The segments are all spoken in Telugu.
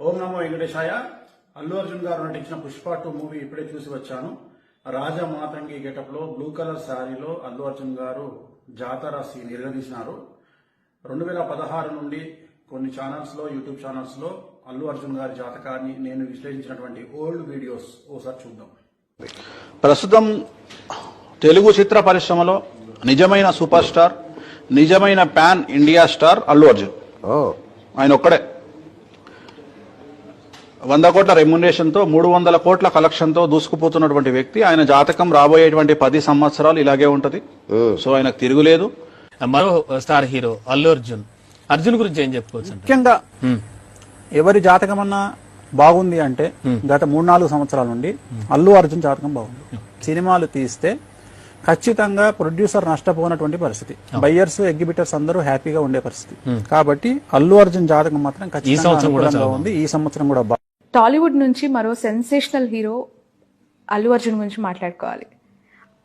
ఓం నమో వెంకటేశాయ. అల్లు అర్జున్ గారు నటించిన పుష్ప టూ మూవీ ఇప్పుడే చూసి వచ్చాను. రాజా మాతంగి గెటప్లో బ్లూ కలర్ శారీలో అల్లు అర్జున్ గారు జాతర సీన్ నిర్వహించినారు రెండు వేల పదహారు నుండి కొన్ని ఛానల్స్లో యూట్యూబ్ ఛానల్స్లో అల్లు అర్జున్ గారి జాతకాన్ని నేను విశ్లేషించినటువంటి ఓల్డ్ వీడియోస్ ఓసారి చూద్దాం. ప్రస్తుతం తెలుగు చిత్ర పరిశ్రమలో నిజమైన సూపర్ స్టార్ నిజమైన pan India star Allu Arjun. ఓ. ఆయన ఒక్కడే. వంద కోట్ల రెమ్యునరేషన్తో మూడు వందల కోట్ల కలెక్షన్తో దూసుకుపోతున్నటువంటి వ్యక్తి. ఆయన జాతకం రాబోయేటువంటి పది సంవత్సరాలు ఇలాగే ఉంటది. సో ఆయనకు తిరుగులేదు. మరో స్టార్ హీరో అల్లు అర్జున్. అర్జున్ గురించి ఏం చెప్పుకోవచ్చు అంటే? ముఖ్యంగా ఎవరి జాతకం అన్నా బాగుంది అంటే గత మూడు నాలుగు సంవత్సరాల నుండి అల్లు అర్జున్ జాతకం బాగుంది. సినిమాలు తీస్తే ఖచ్చితంగా ప్రొడ్యూసర్ నష్టపోయినటువంటి పరిస్థితి. బయ్యర్స్ ఎగ్జిబిటర్స్ అందరూ హ్యాపీగా ఉండే పరిస్థితి. కాబట్టి అల్లు అర్జున్ జాతకం మాత్రం ఖచ్చితంగా ఉంది. ఈ సంవత్సరం కూడా బాగుంది టాలీవుడ్ నుంచి మరో సెన్సేషనల్ హీరో అల్లు అర్జున్ గురించి మాట్లాడుకోవాలి.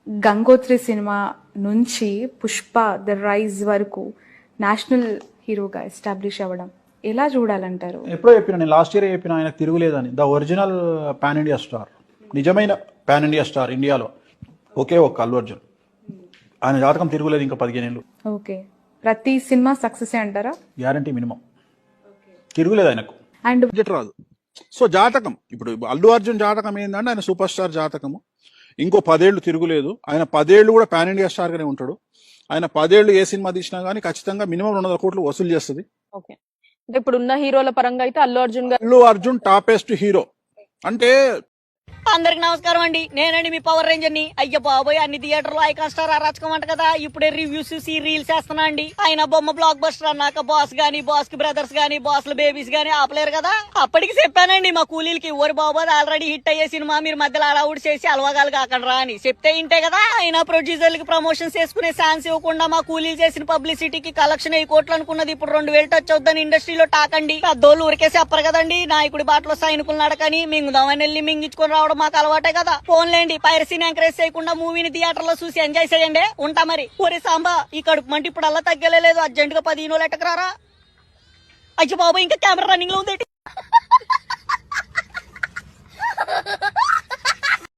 గంగోత్రి సినిమా నుంచి పుష్ప ద రైజ్ వరకు నేషనల్ హీరోగా ఎస్టాబ్లిష్ అవ్వడం ఎలా చూడాలంటారు? ఎప్పుడో చెప్పిన నేను లాస్ట్ ఇయర్ చెప్పిన ఆయనకు తిరుగులేదని. The original pan India star. నిజమైన పాన్ ఇండియా స్టార్ ఇండియాలో ఒకే ఒక్క అల్లు అర్జున్. ఆయన జాతకం తిరుగులేదు ఇంకా పదిహేను ఏళ్ళు ఓకే. ప్రతి సినిమా సక్సెస్ అంటారా? Guarantee minimum. తిరుగులేదు ఆయనకు. అండ్ బడ్జెట్ రాదు. సో జాతకం ఇప్పుడు అల్లు అర్జున్ జాతకం ఏంటంటే ఆయన సూపర్ స్టార్ జాతకము. ఇంకో పదేళ్ళు తిరుగులేదు. ఆయన పదేళ్ళు కూడా పాన్ ఇండియా స్టార్ గానే ఉంటాడు. ఆయన పదేళ్ళు ఏ సినిమా తీసినా గానీ ఖచ్చితంగా మినిమం రెండు వందల కోట్లు వసూలు చేస్తుంది. ఇప్పుడు ఉన్న హీరోల పరంగా అయితే అల్లు అర్జున్ అల్లు అర్జున్ టాపెస్ట్ హీరో. అంటే అందరికి నమస్కారం అండి. నేనండి మీ పవర్ రేంజర్ని. అయ్య బాబోయ్ అన్ని థియేటర్లు ఐకాన్ స్టార్ అరాచకం అంట కదా. ఇప్పుడే రివ్యూస్ చూసి రీల్స్ వేస్తున్నా అండి. ఆయన బొమ్మ బ్లాక్ బస్టర్ అన్నాక బాస్ గాని బాస్కి బ్రదర్స్ గాని బాస్ బేబీస్ గాని ఆపలేరు కదా. అప్పటికి చెప్పానండి మా కూలీలకి ఓరి బాబోయ్ ఆల్రెడీ హిట్ అయ్యే సినిమా మీరు మధ్యలో అలౌడ్ చేసి అలవగాలు కాకండి అని. చెప్తే ఇంటే కదా. ఆయన ప్రొడ్యూసర్లకి ప్రమోషన్స్ చేసుకునే ఛాన్స్ ఇవ్వకుండా మా కూలీలు చేసిన పబ్లిసిటీకి కలెక్షన్ వెయ్యి కోట్లు అనుకున్నది ఇప్పుడు రెండు వేలు టచ్ అవుద్దని ఇండస్ట్రీలో టాకండి పెద్దోళ్ళు ఊరికే చెప్పరు కదండి. నాయకుడి బాటలో సైనికులు నడకని మింగుదామని వెళ్ళి మింగించుకొని రావడం మాకు అలవాటే కదా. ఫోన్లేండి పైరసీని ఎంకరేజ్ చేయకుండా మూవీని థియేటర్లో చూసి ఎంజాయ్ చేయండి. ఉంటా మరి. ఒరే సాంబా ఈ కడుపు మంట ఇప్పుడు అలా తగ్గలేదు అర్జెంట్గా పదిహేను లెట్టకు రారా? అయ్యో బాబు ఇంకా కెమెరా రన్నింగ్లో ఉంది